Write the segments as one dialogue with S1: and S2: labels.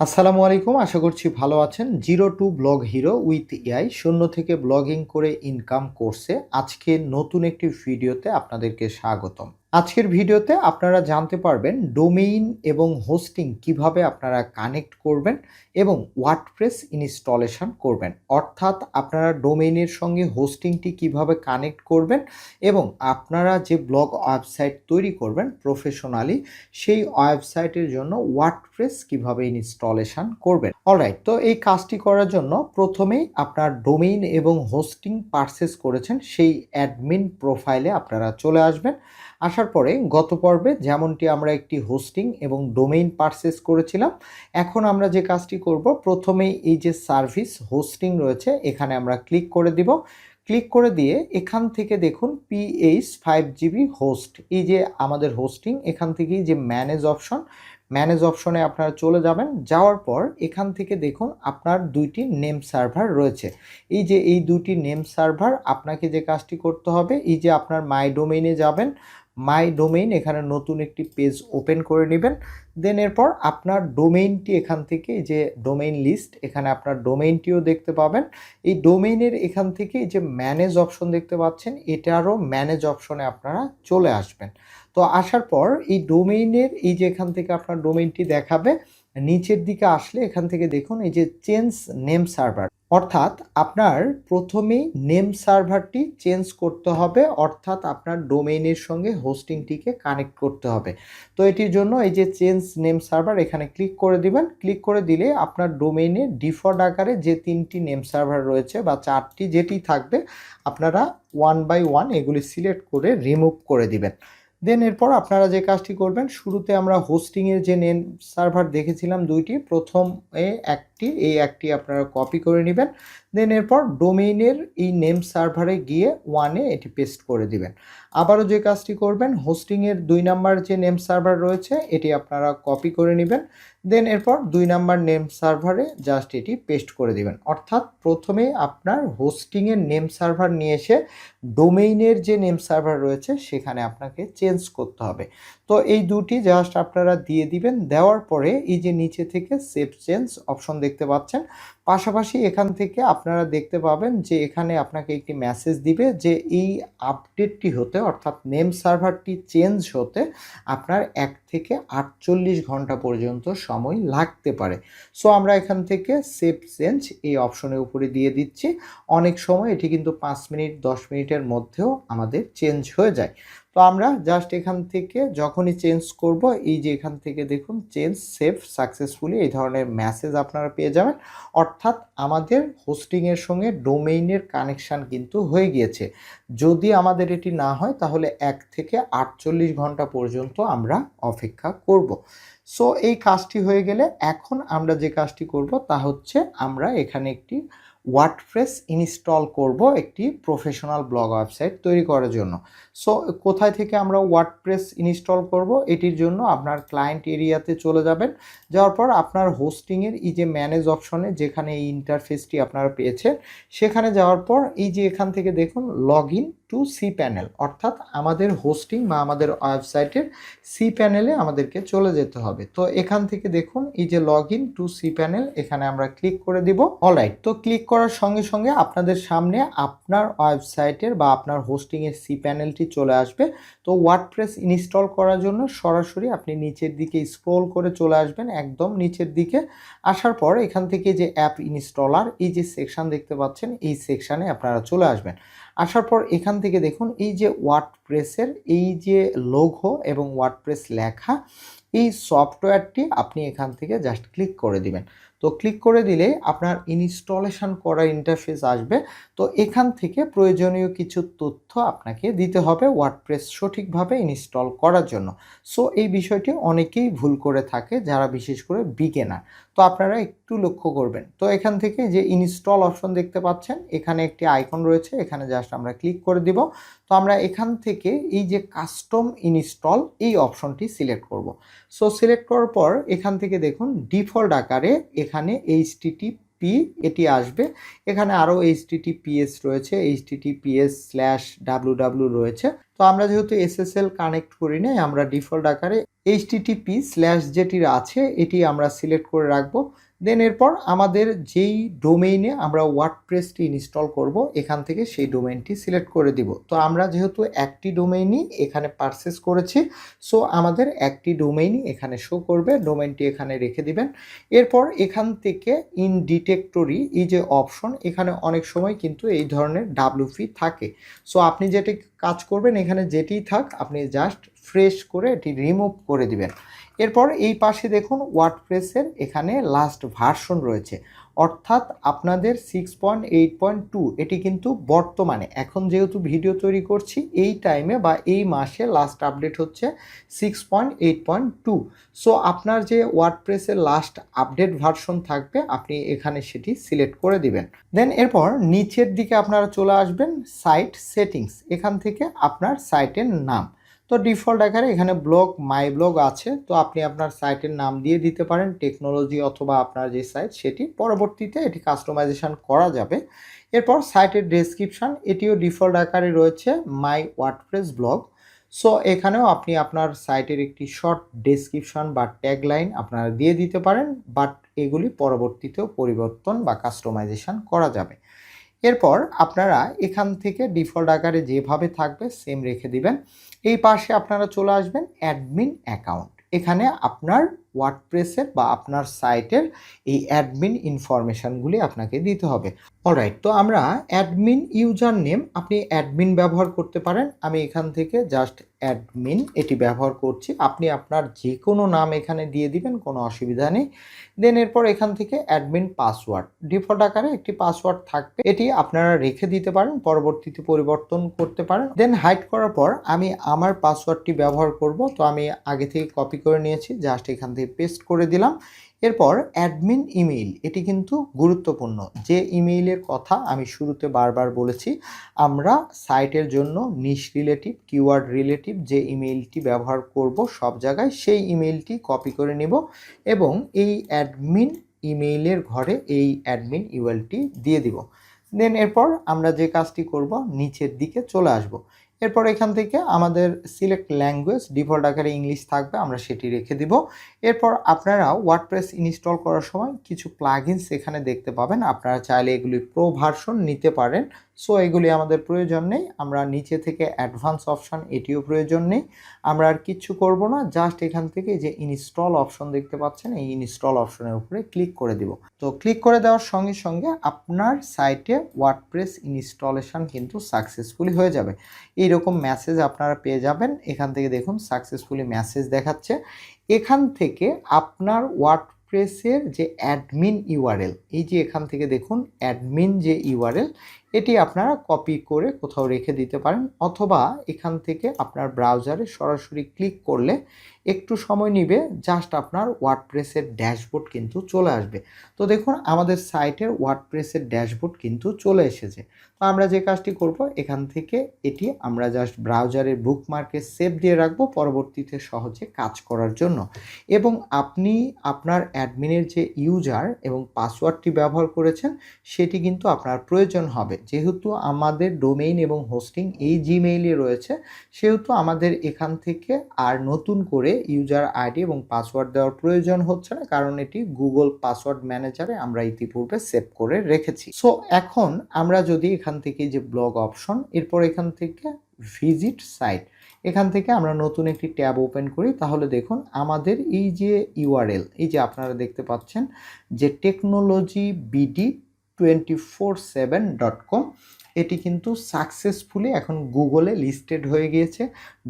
S1: আসসালামু আলাইকুম, আশা করছি ভালো আছেন। Zero to blog hero with AI, শূন্য থেকে ব্লগিং করে ইনকাম করছে আজকে নতুন একটি ভিডিওতে আপনাদেরকে স্বাগতম। আজকের ভিডিওতে আপনারা জানতে পারবেন ডোমেইন এবং হোস্টিং কীভাবে আপনারা কানেক্ট করবেন এবং ওয়ার্ডপ্রেস ইনস্টলেশন করবেন। অর্থাৎ আপনারা ডোমেইনের সঙ্গে হোস্টিংটি কীভাবে কানেক্ট করবেন এবং আপনারা যে ব্লগ ওয়েবসাইট তৈরি করবেন প্রফেশনালি, সেই ওয়েবসাইটের জন্য ওয়ার্ডপ্রেস কীভাবে ইনস্টলেশন করবেন। অলরাইট তো এই কাজটি করার জন্য প্রথমেই আপনার ডোমেইন এবং হোস্টিং পারচেস করেছেন, সেই অ্যাডমিন প্রোফাইলে আপনারা চলে আসবেন। আসার পরে গত পর্বে যেমনটি আমরা একটি হোস্টিং এবং ডোমেইন পারচেস করেছিলাম, এখন আমরা যে কাজটি করব, প্রথমেই এই যে সার্ভিস হোস্টিং রয়েছে, এখানে আমরা ক্লিক করে দিব। ক্লিক করে দিয়ে এখান থেকে দেখুন পিএইচ ফাইভ জিবি হোস্ট এই যে আমাদের হোস্টিং এখান থেকেই যে ম্যানেজ অপশন ম্যানেজ অপশনে আপনারা চলে যাবেন, যাওয়ার পর এখান থেকে দেখুন আপনার দুইটি নেম সার্ভার রয়েছে। এই যে এই দুটি নেম সার্ভার আপনাকে যে কাজটি করতে হবে, এই যে আপনার মাই ডোমেইনে যাবেন মাই ডোমেইন এখানে নতুন একটি পেজ ওপেন করে নেবেন। দেন এরপর আপনার ডোমেইনটি এখান থেকে যে ডোমেইন লিস্ট এখানে আপনার ডোমেইনটিও দেখতে পাবেন। এই ডোমেইনের এখান থেকে যে ম্যানেজ অপশন দেখতে পাচ্ছেন, এটারও ম্যানেজ অপশনে আপনারা চলে আসবেন। তো আসার পর এই ডোমেইনের এই যে এখান থেকে আপনার ডোমেইনটি দেখাবে নিচের দিকে আসলে এখান থেকে দেখুন, এই যে চেঞ্জ নেম সার্ভার। অর্থাৎ আপনার প্রথমেই নেম সার্ভারটি চেঞ্জ করতে হবে, অর্থাৎ আপনার ডোমেইনের সঙ্গে হোস্টিংটিকে কানেক্ট করতে হবে। তো এটির জন্য এই যে চেঞ্জ নেম সার্ভার, এখানে ক্লিক করে দিবেন। ক্লিক করে দিলে আপনার ডোমেইনে ডিফল্ট আকারে যে তিনটি নেম সার্ভার রয়েছে বা চারটি যেটি থাকবে, আপনারা ওয়ান বাই ওয়ান এগুলি সিলেক্ট করে রিমুভ করে দিবেন। দেন এরপর আপনারা যে কাজটি করবেন, শুরুতে আমরা হোস্টিংয়ের যে নেম সার্ভার দেখেছিলাম দুইটি। প্রথম এ একটি, এই একটি আপনারা কপি করে নেবেন। দেন এরপর ডোমেইনের এই নেম সার্ভারে গিয়ে ওয়ানে এটি পেস্ট করে দিবেন। আবারও যে কাজটি করবেন হোস্টিংয়ের দুই নাম্বার যে নেম সার্ভার রয়েছে, এটি আপনারা কপি করে নেবেন। দেন এরপর দুই নাম্বার নেম সার্ভারে জাস্ট এটি পেস্ট করে দেবেন। অর্থাৎ প্রথমে আপনার হোস্টিংয়ের নেম সার্ভার নিয়ে এসে ডোমেইনের যে নেম সার্ভার রয়েছে সেখানে আপনাকে চেঞ্জ করতে হবে। তো এই দুটি জাস্ট আপনারা দিয়ে দিবেন, দেওয়ার পরে এই যে নিচে থেকে সেভ চেঞ্জ অপশন দেখতে পাচ্ছেন পাশাপাশি এখান থেকে আপনারা দেখতে পাবেন যে এখানে আপনাকে একটি মেসেজ দিবে যে এই আপডেটটি হতে, অর্থাৎ নেম সার্ভারটি চেঞ্জ হতে আপনার এক থেকে আটচল্লিশ ঘণ্টা পর্যন্ত সময় লাগতে পারে। সো আমরা এখান থেকে সেভ চেঞ্জ এই অপশনের উপরে দিয়ে দিচ্ছি। অনেক সময় এটি কিন্তু পাঁচ মিনিট, দশ মিনিটের মধ্যেও আমাদের চেঞ্জ হয়ে যায়। তো আমরা জাস্ট এখান থেকে যখনই চেঞ্জ করব, এই যে এখান থেকে দেখুন চেঞ্জ সেভ সাকসেসফুলি এই ধরনের মেসেজ আপনারা পেয়ে যাবেন। অর্থাৎ আমাদের হোস্টিংয়ের সঙ্গে ডোমেইনের কানেকশান কিন্তু হয়ে গিয়েছে। যদি আমাদের এটি না হয়, তাহলে এক থেকে আটচল্লিশ ঘণ্টা পর্যন্ত আমরা অপেক্ষা করব। সো এই কাজটি হয়ে গেলে এখন আমরা যে কাজটি করব, তা হচ্ছে আমরা এখানে একটি ওয়ার্ডপ্রেস ইনস্টল করব একটি প্রফেশনাল ব্লগ ওয়েবসাইট তৈরি করার জন্য। সো কোথায় থেকে আমরা ওয়ার্ডপ্রেস ইনস্টল করব? এটির জন্য আপনার ক্লায়েন্ট এরিয়াতে চলে যাবেন। যাওয়ার পর আপনার হোস্টিংয়ের এই যে ম্যানেজ অপশনে যেখানে এই ইন্টারফেসটি আপনারা পেয়েছেন, সেখানে যাওয়ার পর এই যে এখান থেকে দেখুন log in to C panel অর্থাৎ আমাদের হোস্টিং বা আমাদের ওয়েবসাইটের সি প্যানেলে আমাদেরকে চলে যেতে হবে। তো এখান থেকে দেখুন, এই যে log in to C panel এখানে আমরা ক্লিক করে দিব। অলরাইট তো ক্লিক করার সঙ্গে সঙ্গে আপনাদের সামনে আপনার ওয়েবসাইটের বা আপনার হোস্টিংয়ের সি প্যানেলটি চলে আসবে। তো ওয়ার্ডপ্রেস ইনস্টল করার জন্য সরাসরি আপনি নিচের দিকে স্ক্রোল করে চলে আসবেন, একদম নিচের দিকে। আসার পর এখান থেকে যে অ্যাপ ইনস্টলার এই যে সেকশন দেখতে পাচ্ছেন, এই সেকশানে আপনারা চলে আসবেন। আসার পর এখান থেকে দেখুন, এই যে ওয়ার্ডপ্রেসের এই যে লোগো এবং ওয়ার্ডপ্রেস লেখা, এই সফটওয়্যারটি আপনি এখান থেকে জাস্ট ক্লিক করে দিবেন। তো ক্লিক করে দিলে আপনার ইনস্টলেশন করা ইন্টারফেস আসবে। তো এখান থেকে প্রয়োজনীয় কিছু তথ্য আপনাকে দিতে হবে ওয়ার্ডপ্রেস সঠিকভাবে ইনস্টল করার জন্য। সো এই বিষয়টি অনেকেই ভুল করে থাকে, যারা বিশেষ করে বিগেনার তো আপনারা একটু লক্ষ্য করবেন। তো এখান থেকে যে ইনস্টল অপশন দেখতে পাচ্ছেন, এখানে একটি আইকন রয়েছে, এখানে জাস্ট আমরা ক্লিক করে দিব। তো আমরা এখান থেকে এই যে কাস্টম ইনস্টল এই অপশনটি সিলেক্ট করব। সো সিলেক্ট করার পর এখান থেকে দেখুন ডিফল্ট আকারে এখানে এইচটিটি পি এটি আসবে। এখানে আরও এইচটিটিপিএস রয়েছে এইচটিটিপিএস স্ল্যাশ ডাব্লু ডাব্লু রয়েছে। তো আমরা যেহেতু এসএসএল কানেক্ট করি নাই, আমরা ডিফল্ট আকারে এইচটিটিপি স্ল্যাশ যেটির আছে, এটি আমরা সিলেক্ট করে রাখব। দেন এরপর আমাদের যেই ডোমেইনে আমরা ওয়ার্ডপ্রেসটি ইনস্টল করব, এখান থেকে সেই ডোমেইনটি সিলেক্ট করে দিব। তো আমরা যেহেতু একটি ডোমেইনই এখানে পারচেস করেছি সো আমাদের একটি ডোমেইনই এখানে শো করবে ডোমেইনটি এখানে রেখে দিবেন। এরপর এখান থেকে ইন ডিটেক্টরি এই যে অপশন এখানে অনেক সময় কিন্তু এই ধরনের ডাব্লুপি থাকে। সো আপনি যেটি কাজ করবেন, এখানে যেটি থাক, আপনি জাস্ট ফ্রেশ করে এটি রিমুভ করে দিবেন। এরপর এই পাশে দেখুন ওয়ার্ডপ্রেসের এখানে লাস্ট ভার্সন রয়েছে। অর্থাৎ আপনাদের six point eight point two এটি কিন্তু বর্তমানে, এখন যেহেতু ভিডিও তৈরি করছি, এই টাইমে বা এই মাসে লাস্ট আপডেট হচ্ছে six point eight point two so আপনার যে ওয়ার্ডপ্রেসের লাস্ট আপডেট ভার্সন থাকবে, আপনি এখানে সেটি সিলেক্ট করে দিবেন। দেন এরপর নিচের দিকে আপনারা চলে আসবেন সাইট সেটিংস এখান থেকে আপনার সাইটের নাম। তো ডিফল্ট আকারে এখানে ব্লগ, মাই ব্লগ আছে। তো আপনি আপনার সাইটের নাম দিয়ে দিতে পারেন, টেকনোলজি অথবা আপনার যে সাইট সেটি। পরবর্তীতে এটি কাস্টমাইজেশন করা যাবে। এরপর সাইটের ডেসক্রিপশন, এটিও ডিফল্ট আকারে রয়েছে, মাই ওয়ার্ডপ্রেস ব্লগ। সো এখানেও আপনি আপনার সাইটের একটি শর্ট ডেসক্রিপশন বা ট্যাগলাইন আপনারা দিয়ে দিতে পারেন, বাট এগুলি পরবর্তীতেও পরিবর্তন বা কাস্টমাইজেশন করা যাবে। এরপর আপনারা এখান থেকে ডিফল্ট আকারে যেভাবে থাকবে সেম রেখে দিবেন। এই পাশে আপনারা চলে আসবেন অ্যাডমিন অ্যাকাউন্ট এখানে আপনার ওয়ার্ডপ্রেসের বা আপনার সাইটের এই অ্যাডমিন ইনফরমেশানগুলি আপনাকে দিতে হবে। অলরাইট তো আমরা অ্যাডমিন ইউজার নেম আপনি অ্যাডমিন ব্যবহার করতে পারেন। আমি এখান থেকে জাস্ট অ্যাডমিন এটি ব্যবহার করছি। আপনি আপনার যে কোনো নাম এখানে দিয়ে দিবেন, কোনো অসুবিধা নেই। দেন এরপর এখান থেকে অ্যাডমিন পাসওয়ার্ড ডিফল্ট আকারে একটি পাসওয়ার্ড থাকবে। এটি আপনারা রেখে দিতে পারেন, পরবর্তীতে পরিবর্তন করতে পারেন। দেন হাইড করার পর আমি আমার পাসওয়ার্ডটি ব্যবহার করব। তো আমি আগে থেকে কপি করে নিয়েছি জাস্ট এখান থেকে পেস্ট করে দিলাম। এরপর অ্যাডমিন ইমেইল এটি কিন্তু গুরুত্বপূর্ণ। যে ইমেইলের কথা আমি শুরুতে বারবার বলেছি, আমরা সাইটের জন্য নিশ রিলেটিভ কিওয়ার্ড রিলেটিভ যে ইমেইলটি ব্যবহার করব সব জায়গায়, সেই ইমেইলটি কপি করে নেব এবং এই অ্যাডমিন ইমেইলের ঘরে এই অ্যাডমিন ইউএলটি দিয়ে দিব। দেন এরপর আমরা যে কাজটি করব, নিচের দিকে চলে আসব। এরপর এখান থেকে আমাদের সিলেক্ট ল্যাঙ্গুয়েজ ডিফল্ট আকারে ইংলিশ থাকবে, আমরা সেটি রেখে দিব। এরপর আপনারা ওয়ার্ডপ্রেস ইনস্টল করার সময় কিছু প্লাগিনস এখানে দেখতে পাবেন। আপনারা চাইলে এগুলি প্রো ভার্সন নিতে পারেন। সো এগুলি আমাদের প্রয়োজন নেই। আমরা নিচে থেকে অ্যাডভান্স অপশান এটিও প্রয়োজন নেই। আমরা আর কিচ্ছু করব না। জাস্ট এখান থেকে যে ইনস্টল অপশন দেখতে পাচ্ছেন, এই ইনস্টল অপশনের উপরে ক্লিক করে দিব। তো ক্লিক করে দেওয়ার সঙ্গে সঙ্গে আপনার সাইটে ওয়ার্ডপ্রেস ইনস্টলেশন কিন্তু সাকসেসফুলি হয়ে যাবে। এইরকম মেসেজ আপনারা পেয়ে যাবেন। এখান থেকে দেখুন সাকসেসফুলি মেসেজ দেখাচ্ছে। এখান থেকে আপনার ওয়ার্ডপ্রেসের যে অ্যাডমিন ইউআরএল এই যে এখান থেকে দেখুন অ্যাডমিন যে ইউআরএল এটি আপনারা কপি করে কোথাও রেখে দিতে পারেন অথবা এখান থেকে আপনার ব্রাউজারে সরাসরি ক্লিক করলে একটু সময় নিবে জাস্ট আপনার ওয়ার্ডপ্রেসের ড্যাশবোর্ড কিন্তু চলে আসবে। তো দেখুন, আমাদের সাইটের ওয়ার্ডপ্রেসের ড্যাশবোর্ড কিন্তু চলে এসেছে। তো আমরা যে কাজটি করব, এখান থেকে এটি আমরা জাস্ট ব্রাউজারের বুকমার্কে সেভ দিয়ে রাখব পরবর্তীতে সহজে কাজ করার জন্য। এবং আপনি আপনার অ্যাডমিনের যে ইউজার এবং পাসওয়ার্ডটি ব্যবহার করেছেন, সেটি কিন্তু আপনার প্রয়োজন হবে। যেহেতু আমাদের ডোমেইন এবং হোস্টিং এই জিমেইলে রয়েছে, সেহেতু আমাদের এখান থেকে আর নতুন করে ইউজার আইডি এবং পাসওয়ার্ড দেওয়ার প্রয়োজন হচ্ছে না, কারণ এটি গুগল পাসওয়ার্ড ম্যানেজারে আমরা ইতিপূর্বে সেভ করে রেখেছি। সো এখন আমরা যদি এখান থেকে যে ব্লগ অপশন, এরপর এখান থেকে ভিজিট সাইট, এখান থেকে আমরা নতুন একটি ট্যাব ওপেন করি, তাহলে দেখুন আমাদের এই যে ইউআরএল, এই যে আপনারা দেখতে পাচ্ছেন যে technology BD twenty four seven dot com এটি কিন্তু সাকসেসফুলি এখন গুগলে লিস্টেড হয়ে গিয়েছে।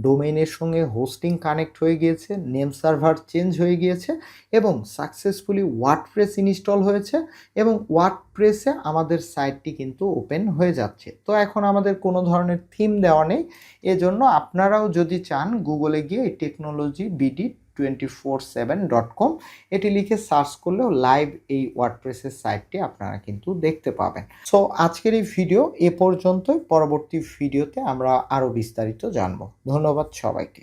S1: ডোমেইনের সঙ্গে হোস্টিং কানেক্ট হয়ে গিয়েছে নেম সার্ভার চেঞ্জ হয়ে গিয়েছে এবং সাকসেসফুলি ওয়ার্ডপ্রেস ইনস্টল হয়েছে এবং ওয়ার্ডপ্রেসে আমাদের সাইটটি কিন্তু ওপেন হয়ে যাচ্ছে। তো এখন আমাদের কোনো ধরনের থিম দেওয়া নেই। এজন্য আপনারাও যদি চান গুগলে গিয়ে এই technology BD twenty four seven dot com এটি লিখে সার্চ করলেও লাইভ এই ওয়ার্ডপ্রেসের সাইটটি আপনারা কিন্তু দেখতে পাবেন। সো আজকের এই ভিডিও এ পর্যন্তই। পরবর্তী ভিডিওতে আমরা আরও বিস্তারিত জানব। ধন্যবাদ সবাইকে।